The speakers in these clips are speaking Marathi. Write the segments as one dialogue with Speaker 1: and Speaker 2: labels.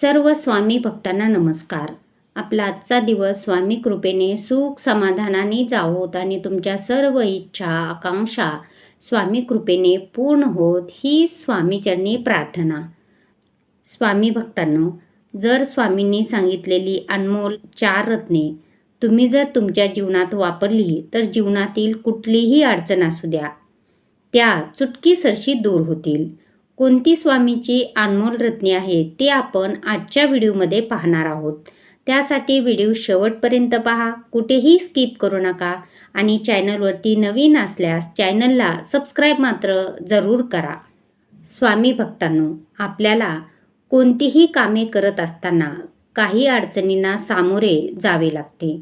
Speaker 1: सर्व स्वामी भक्तांना नमस्कार. आपला आजचा दिवस स्वामी कृपेने सुख समाधानाने जावोत आणि तुमच्या सर्व इच्छा आकांक्षा स्वामी कृपेने पूर्ण होत ही स्वामीचरणी प्रार्थना. स्वामी भक्तांनो जर स्वामींनी सांगितलेली अनमोल चार रत्ने तुम्ही जर तुमच्या जीवनात वापरली तर जीवनातील कुठलीही अडचण असू द्या. त्या चुटकीसरशी दूर होतील. कोणती स्वामीची अनमोल रत्ने आहेत ते आपण आजच्या व्हिडिओमध्ये पाहणार आहोत. त्यासाठी व्हिडिओ शेवटपर्यंत पहा कुठेही स्किप करू नका आणि चॅनलवरती नवीन असल्यास चॅनलला सबस्क्राईब मात्र जरूर करा. स्वामी भक्तांनो आपल्याला कोणतीही कामे करत असताना काही अडचणींना सामोरे जावे लागते.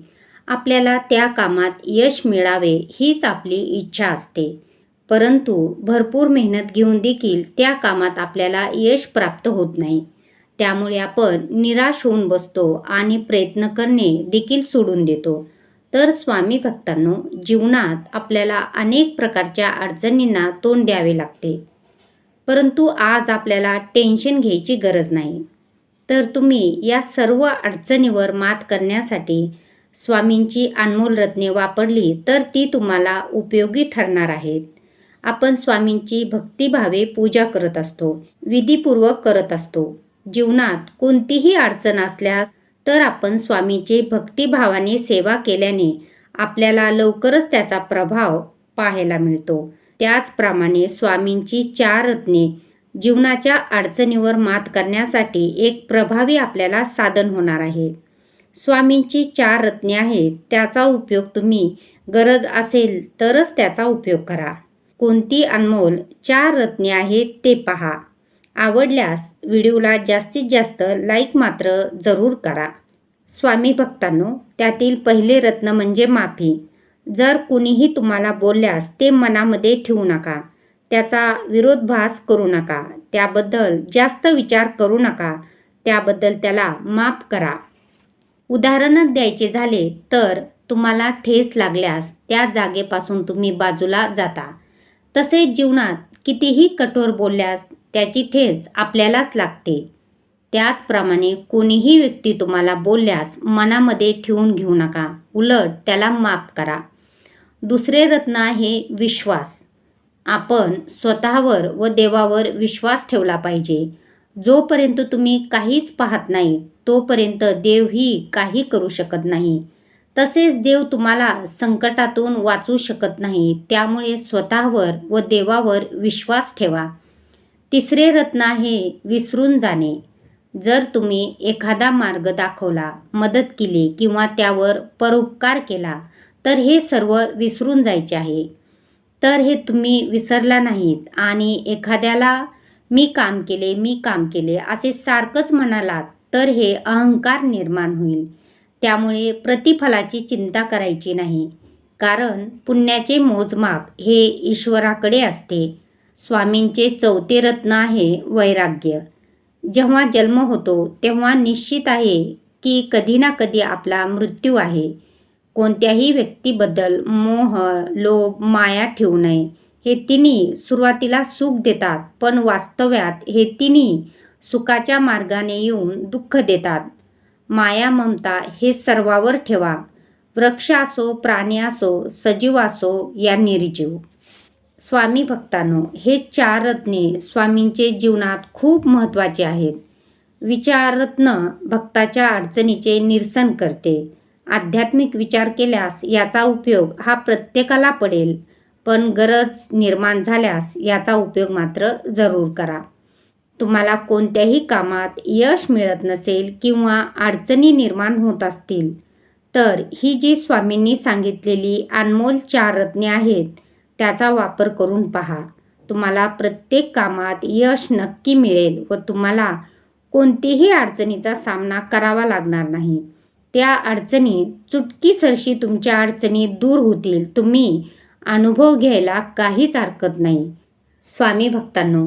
Speaker 1: आपल्याला त्या कामात यश मिळावे हीच आपली इच्छा असते. परंतु भरपूर मेहनत घेऊन देखील त्या कामात आपल्याला यश प्राप्त होत नाही. त्यामुळे आपण निराश होऊन बसतो आणि प्रयत्न करणे देखील सोडून देतो. तर स्वामी भक्तांनो जीवनात आपल्याला अनेक प्रकारच्या अडचणींना तोंड द्यावे लागते. परंतु आज आपल्याला टेन्शन घ्यायची गरज नाही. तर तुम्ही या सर्व अडचणीवर मात करण्यासाठी स्वामींची अनमोल रत्ने वापरली तर ती तुम्हाला उपयोगी ठरणार आहेत. आपण स्वामींची भक्तिभावे पूजा करत असतो विधीपूर्वक करत असतो. जीवनात कोणतीही अडचण असल्यास तर आपण स्वामींची भक्तिभावाने सेवा केल्याने आपल्याला लवकरच त्याचा प्रभाव पाहायला मिळतो. त्याचप्रमाणे स्वामींची चार रत्ने जीवनाच्या अडचणीवर मात करण्यासाठी एक प्रभावी आपल्याला साधन होणार आहे. स्वामींची चार रत्ने आहेत त्याचा उपयोग तुम्ही गरज असेल तरच त्याचा उपयोग करा. कोणती अनमोल चार रत्ने आहेत ते पहा. आवडल्यास व्हिडिओला जास्तीत जास्त लाईक मात्र जरूर करा. स्वामी भक्तांनो त्यातील पहिले रत्न म्हणजे माफी. जर कुणीही तुम्हाला बोलल्यास ते मनामध्ये ठेवू नका. त्याचा विरोधभास करू नका. त्याबद्दल जास्त विचार करू नका. त्याबद्दल त्याला माफ करा. उदाहरणच द्यायचे झाले तर तुम्हाला ठेस लागल्यास त्या जागेपासून तुम्ही बाजूला जाता. तसेच जीवनात कितीही कठोर बोलल्यास त्याची ठेच आपल्यालाच लागते. त्याचप्रमाणे कोणीही व्यक्ती तुम्हाला बोलल्यास मनामध्ये ठेवून घेऊ नका. उलट त्याला माफ करा. दुसरे रत्न आहे विश्वास. आपण स्वतःवर व देवावर विश्वास ठेवला पाहिजे. जोपर्यंत तुम्ही काहीच पाहत नाही तोपर्यंत देवही काही करू शकत नाही. तसेच देव तुम्हाला संकटातून वाचू शकत नाही. त्यामुळे स्वतःवर व देवावर विश्वास ठेवा. तिसरे रत्न आहे विसरून जाणे. जर तुम्ही एखादा मार्ग दाखवला मदत केली किंवा त्यावर परोपकार केला तर हे सर्व विसरून जायचे आहे. तर हे तुम्ही विसरला नाहीत आणि एखाद्याला मी काम केले मी काम केले असे सारखंच म्हणालात तर हे अहंकार निर्माण होईल. त्यामुळे प्रतिफलाची चिंता करायची नाही. कारण पुण्याचे मोजमाप हे ईश्वराकडे असते. स्वामींचे चौथे रत्न आहे वैराग्य. जेव्हा जन्म होतो तेव्हा निश्चित आहे की कधी ना कधी आपला मृत्यू आहे. कोणत्याही व्यक्तीबद्दल मोह लोभ माया ठेवू नये. हे तिन्ही सुरुवातीला सुख देतात पण वास्तव्यात हे तिन्ही सुखाच्या मार्गाने येऊन दुःख देतात. माया ममता हे सर्वावर ठेवा. वृक्ष असो प्राणी असो सजीव असो या निर्जीव. स्वामी भक्तांनो हे चार रत्ने स्वामींचे जीवनात खूप महत्त्वाचे आहेत. विचाररत्न भक्ताच्या अडचणीचे निरसन करते. आध्यात्मिक विचार केल्यास याचा उपयोग हा प्रत्येकाला पडेल. पण गरज निर्माण झाल्यास याचा उपयोग मात्र जरूर करा. तुम्हाला कोणत्याही कामात यश मिळत नसेल किंवा अडचणी निर्माण होत असतील. तर ही जी स्वामींनी सांगितलेली अनमोल चार रत्ने आहेत त्याचा वापर करून पहा. तुम्हाला प्रत्येक कामात यश नक्की मिळेल व तुम्हाला कोणतीही अडचणीचा सामना करावा लागणार नाही. त्या अडचणी चुटकीसरशी तुमच्या अडचणी दूर होतील. तुम्ही अनुभव घ्यायला काहीच हरकत नाही. स्वामी भक्तांनो